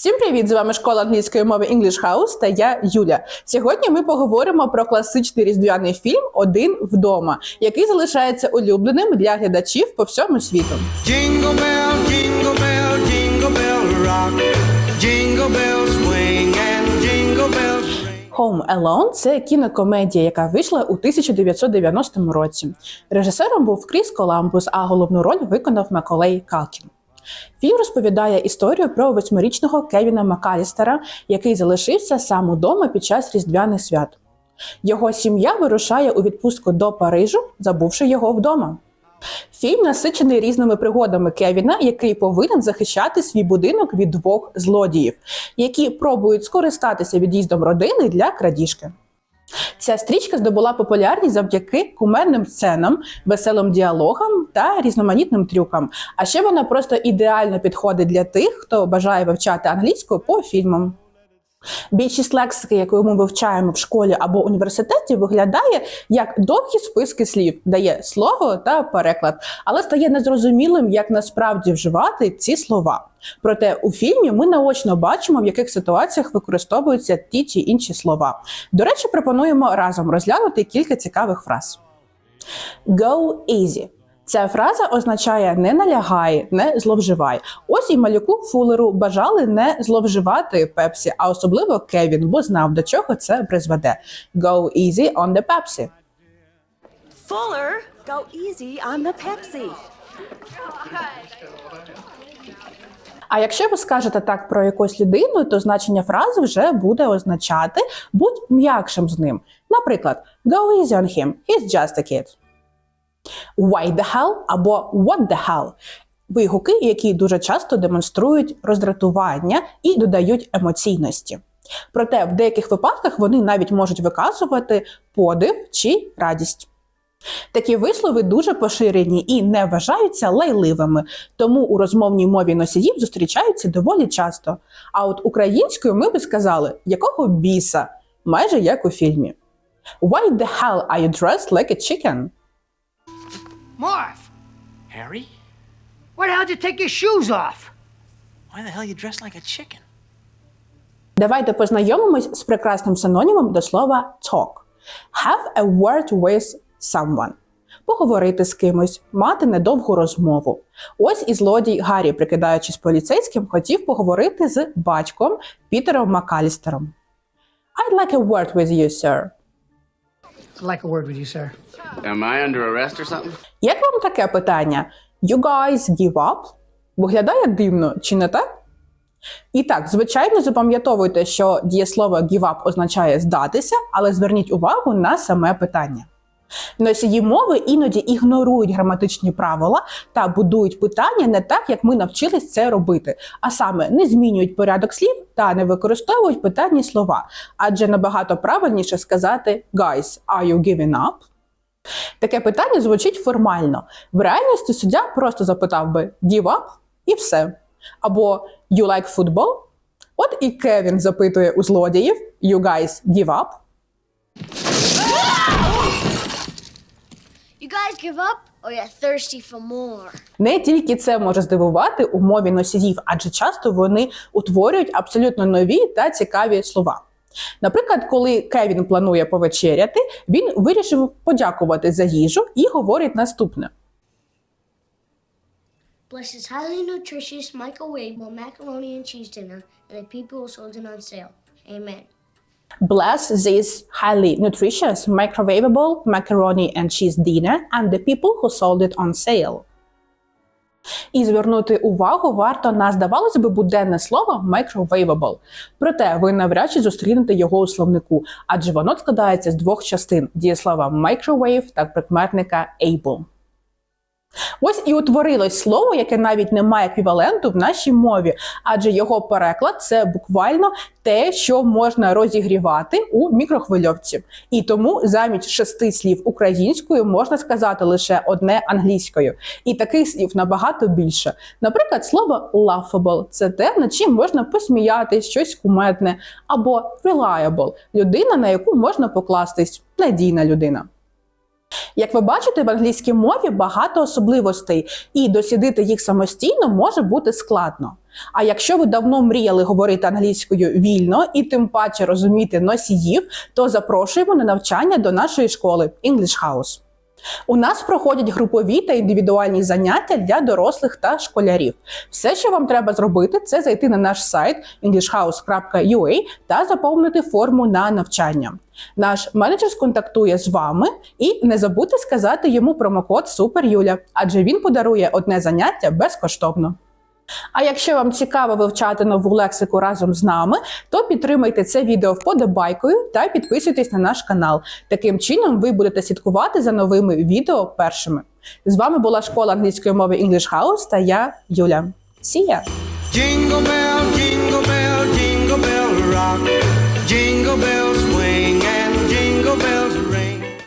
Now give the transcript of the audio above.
Всім привіт! З вами школа англійської мови English House та я Юля. Сьогодні ми поговоримо про класичний різдвяний фільм Один вдома, який залишається улюбленим для глядачів по всьому світу. Jingle bell, jingle bell, jingle bell rock. Jingle bells swing and jingle bells. Home Alone – це кінокомедія, яка вийшла у 1990 році. Режисером був Кріс Коламбус, а головну роль виконав Маколей Калкін. Фільм розповідає історію про восьмирічного Кевіна Макалістера, який залишився сам удома під час різдвяних свят. Його сім'я вирушає у відпустку до Парижу, забувши його вдома. Фільм насичений різними пригодами Кевіна, який повинен захищати свій будинок від двох злодіїв, які пробують скористатися від'їздом родини для крадіжки. Ця стрічка здобула популярність завдяки кумедним сценам, веселим діалогам та різноманітним трюкам. А ще вона просто ідеально підходить для тих, хто бажає вивчати англійську по фільмам. Більшість лексики, яку ми вивчаємо в школі або університеті, виглядає як довгі списки слів, дає слово та переклад, але стає незрозумілим, як насправді вживати ці слова. Проте у фільмі ми наочно бачимо, в яких ситуаціях використовуються ті чи інші слова. До речі, пропонуємо разом розглянути кілька цікавих фраз. Go easy. Ця фраза означає не налягай, не зловживай. Ось і малюку Фулеру бажали не зловживати Пепсі, а особливо Кевін, бо знав, до чого це призведе. Go easy on the Pepsi. Fuller, go easy on the Pepsi. А якщо ви скажете так про якусь людину, то значення фрази вже буде означати будь м'якшим з ним. Наприклад, go easy on him, he's just a kid. Why the hell або what the hell – вигуки, які дуже часто демонструють роздратування і додають емоційності. Проте в деяких випадках вони навіть можуть виказувати подив чи радість. Такі вислови дуже поширені і не вважаються лайливими, тому у розмовній мові носіїв зустрічаються доволі часто. А от українською ми би сказали, якого біса, майже як у фільмі. Why the hell are you dressed like a chicken? Marv! Harry? Why the hell did you take your shoes off? Why the hell you dressed like a chicken? Давайте познайомимось з прекрасним синонімом до слова talk. Have a word with someone. Поговорити з кимось, мати недовгу розмову. Ось і злодій Гаррі, прикидаючись поліцейським, хотів поговорити з батьком Пітером Макалістером. I'd like a word with you, sir. Like a word with you, sir. Am I under arrest or something? Як вам таке питання? You guys give up? Виглядає дивно, чи не так? І так, звичайно, запам'ятовуйте, що дієслово give up означає здатися, але зверніть увагу на саме питання. Носії мови іноді ігнорують граматичні правила та будують питання не так, як ми навчились це робити, а саме не змінюють порядок слів та не використовують питальні слова, адже набагато правильніше сказати Guys, are you giving up? Таке питання звучить формально. В реальності суддя просто запитав би give up і все. Або you like football? От і Кевін запитує у злодіїв you guys give up? Guys give up or you're thirsty for more? Не тільки це може здивувати у мові носіїв, адже часто вони утворюють абсолютно нові та цікаві слова. Наприклад, коли Кевін планує повечеряти, він вирішив подякувати за їжу і говорить наступне: Bless this highly nutritious microwavable macaroni and cheese dinner and the people sold it on sale. Amen. Bless this highly nutritious microwavable macaroni and cheese dinner and the people who sold it on sale. І звернути увагу варто на, здавалося би, буденне слово microwavable. Проте ви навряд чи зустрінете його у словнику, адже воно складається з двох частин дієслова microwave та прикметника able. Ось і утворилось слово, яке навіть не має еквіваленту в нашій мові, адже його переклад це буквально те, що можна розігрівати у мікрохвильовці. І тому замість шести слів українською можна сказати лише одне англійською. І таких слів набагато більше. Наприклад, слово laughable – це те, над чим можна посміяти, щось кумедне, або reliable – людина, на яку можна покластись, надійна людина. Як ви бачите, в англійській мові багато особливостей, і дослідити їх самостійно може бути складно. А якщо ви давно мріяли говорити англійською вільно і тим паче розуміти носіїв, то запрошуємо на навчання до нашої школи English House. У нас проходять групові та індивідуальні заняття для дорослих та школярів. Все, що вам треба зробити, це зайти на наш сайт englishhouse.ua та заповнити форму на навчання. Наш менеджер сконтактує з вами і не забудьте сказати йому промокод SUPERYULA, адже він подарує одне заняття безкоштовно. А якщо вам цікаво вивчати нову лексику разом з нами, то підтримайте це відео вподобайкою та підписуйтесь на наш канал. Таким чином ви будете слідкувати за новими відео першими. З вами була школа англійської мови English House та я Юля. Ya! Jingle bell, jingle bell, jingle bell rock. Jingle bells